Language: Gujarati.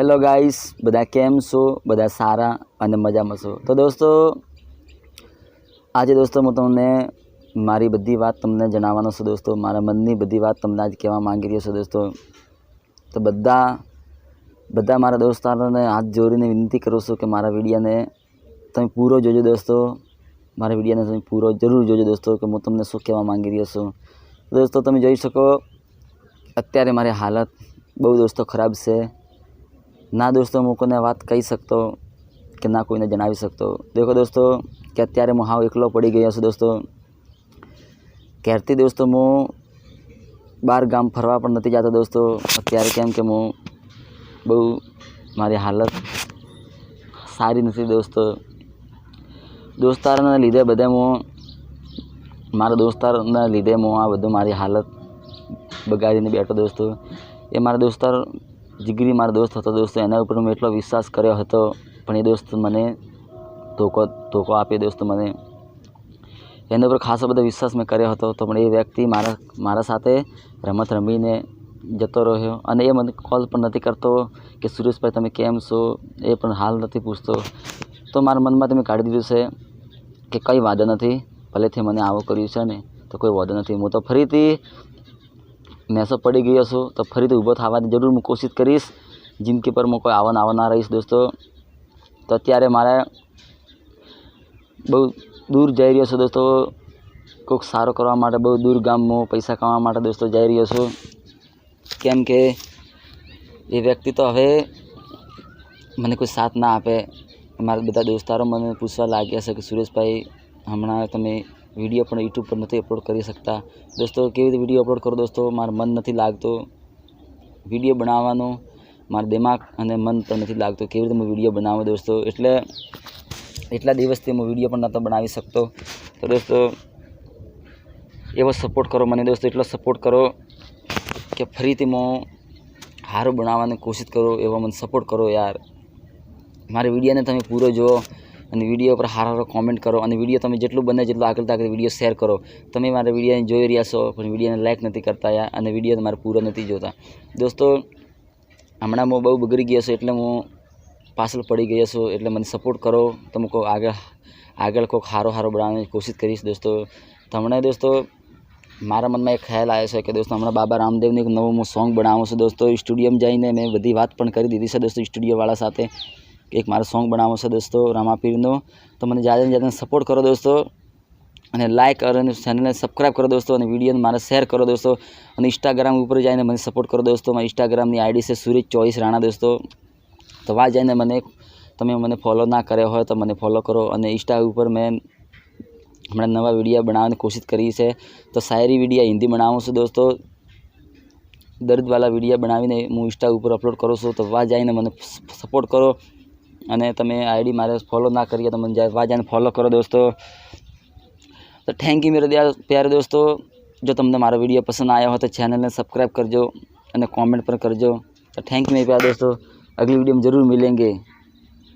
હેલો ગાઈસ બધા કેમ છો? બધા સારા અને મજામાં છો? તો દોસ્તો, આજે દોસ્તો હું તમને મારી બધી વાત તમને જણાવવાનો છું દોસ્તો. મારા મનની બધી વાત તમને આજ કહેવા માંગી રહ્યો છું દોસ્તો. તો બધા બધા મારા દોસ્તારોને હાથ જોડીને વિનંતી કરું છું કે મારા વિડીયાને તમે પૂરો જોજો દોસ્તો. મારા વિડીયાને તમે પૂરો જરૂર જોજો દોસ્તો કે હું તમને શું કહેવા માંગી રહ્યો છું. દોસ્તો, તમે જોઈ શકો, અત્યારે મારી હાલત બહુ દોસ્તો ખરાબ છે. ના દોસ્તો, હું કોઈને વાત કહી શકતો કે ના કોઈને જણાવી શકતો. દેખો દોસ્તો, કે અત્યારે હું હાવ એકલો પડી ગયો છું દોસ્તો. ક્યારથી દોસ્તો, હું બહાર ગામ ફરવા પણ નથી જતો દોસ્તો. અત્યારે કેમ કે હું બહુ મારી હાલત સારી નથી દોસ્તો. દોસ્તારોના લીધે બધે હું, મારા દોસ્તારોના લીધે હું આ બધું મારી હાલત બગાડીને બેઠો દોસ્તો. એ મારા દોસ્તાર જીગરી મારો દોસ્ત હતો, દોસ્તો, એના ઉપર મેં એટલો વિશ્વાસ કર્યો હતો, પણ એ દોસ્ત મને ધોકો ધોકો આપ્યો દોસ્તો મને. એના ઉપર ખાસો બધો વિશ્વાસ મેં કર્યો હતો, તો પણ એ વ્યક્તિ મારા મારા સાથે રમત રમીને જતો રહ્યો અને એ મને કોલ પણ નથી કરતો કે, સુરેશભાઈ, તમે કેમ છો? એ પણ હાલ નથી પૂછતો. તો મારા મનમાં તમે કાઢી દીધું છે કે કંઈ વાંધો નથી, ભલેથી મને આવું કર્યું છે ને, તો કોઈ વાંધો નથી. હું તો ફરીથી મેસો પડી ગયો છું, તો ફરીથી ઊભો થવાની જરૂર હું કોશિશ કરીશ. જિંદગી પર હું કોઈ આવા આવા ના રહીશ દોસ્તો. તો અત્યારે મારે બહુ દૂર જઈ રહ્યો છું દોસ્તો. કોઈક સારો કરવા માટે, બહુ દૂર ગામમાં પૈસા કમાવા માટે દોસ્તો જઈ રહ્યો છું. કેમ કે એ વ્યક્તિ તો હવે મને કોઈ સાથ ના આપે. મારા બધા દોસ્તારો મને પૂછવા લાગ્યા છે કે સુરેશભાઈ, હમણાં તમે વીડિયો પણ યુટ્યુબ પર નથી અપલોડ કરી શકતા. દોસ્તો, કેવી રીતે વીડિયો અપલોડ કરો દોસ્તો? મારું મન નથી લાગતું. વીડિયો બનાવવાનું મારા દિમાગ અને મન પણ નથી લાગતું કેવી રીતે હું વીડિયો બનાવું દોસ્તો? એટલે એટલા દિવસથી હું વીડિયો પણ નહોતો બનાવી શકતો. તો દોસ્તો, એવો સપોર્ટ કરો મને દોસ્તો, એટલો સપોર્ટ કરો કે ફરીથી હું સારું બનાવવાની કોશિશ કરો એવો મને સપોર્ટ કરો યાર. મારી વિડીયોને તમે પૂરો જુઓ. અને વીડિયો પર સારા સારો કોમેન્ટ કરો અને વીડિયો તમે જેટલું બને જેટલું આગળ તક વીડિયો શેર કરો. તમે મારા વિડીયોને જોઈ રહ્યા છો, પણ વિડીયોને લાઇક નથી કરતા યા અને વીડિયો તમારે પૂરો નથી જોતા. દોસ્તો, હમણાં હું બહુ બગડી ગયો છું એટલે હું પાછળ પડી ગયો છું, એટલે મને સપોર્ટ કરો. તમે કોઈ આગળ આગળ કોઈક સારો સારો બનાવવાની કોશિશ કરીશ દોસ્તો. તમને દોસ્તો, મારા મનમાં એક ખ્યાલ આવ્યો છે કે દોસ્તો હમણાં બાબા રામદેવનું એક નવું હું સોંગ બનાવું છું. દોસ્તો સ્ટુડિયોમાં જઈને મેં બધી વાત પણ કરી દીધી છે દોસ્તો સ્ટુડિયોવાળા સાથે. એક મારો સોંગ બનાવવો છે દોસ્તો રામાપીરનો તો મને જાતે જ્યાદા સપોર્ટ કરો દોસ્તો. અને લાઇક અને ચેનલને સબસ્ક્રાઈબ કરો દોસ્તો અને વિડીયોને મારે શેર કરો દોસ્તો. અને ઇન્સ્ટાગ્રામ ઉપર જઈને મને સપોર્ટ કરો દોસ્તો. મારી ઇન્સ્ટાગ્રામની આઈડી છે સુરેજ ચોઈસ રાણા દોસ્તો. તો વા જઈને મને, તમે મને ફોલો ના કર્યો હોય તો મને ફોલો કરો. અને ઇન્સ્ટા ઉપર મેં હમણાં નવા વીડિયો બનાવવાની કોશિશ કરી છે. તો શાયરી વીડિયો હિન્દી બનાવું છું દોસ્તો. દર્દવાળા વીડિયો બનાવીને હું ઇન્સ્ટા ઉપર અપલોડ કરું છું. તો વા જઈને મને સપોર્ટ કરો. અને તમે આઈડી મારે ફોલો ના કરીએ તો મને જા- વા જઈને ફોલો કરો દોસ્તો તો થેન્ક યુ મેરે દિયા પ્યારે દોસ્તો જો તમને મારો વિડીયો પસંદ આવ્યો હોય તો ચેનલને સબસ્ક્રાઈબ કરજો અને કોમેન્ટ પણ કરજો તો થેન્ક યુ મેરે પ્યારે દોસ્તો અગલી वीडियो में ज़रूर मिलेंगे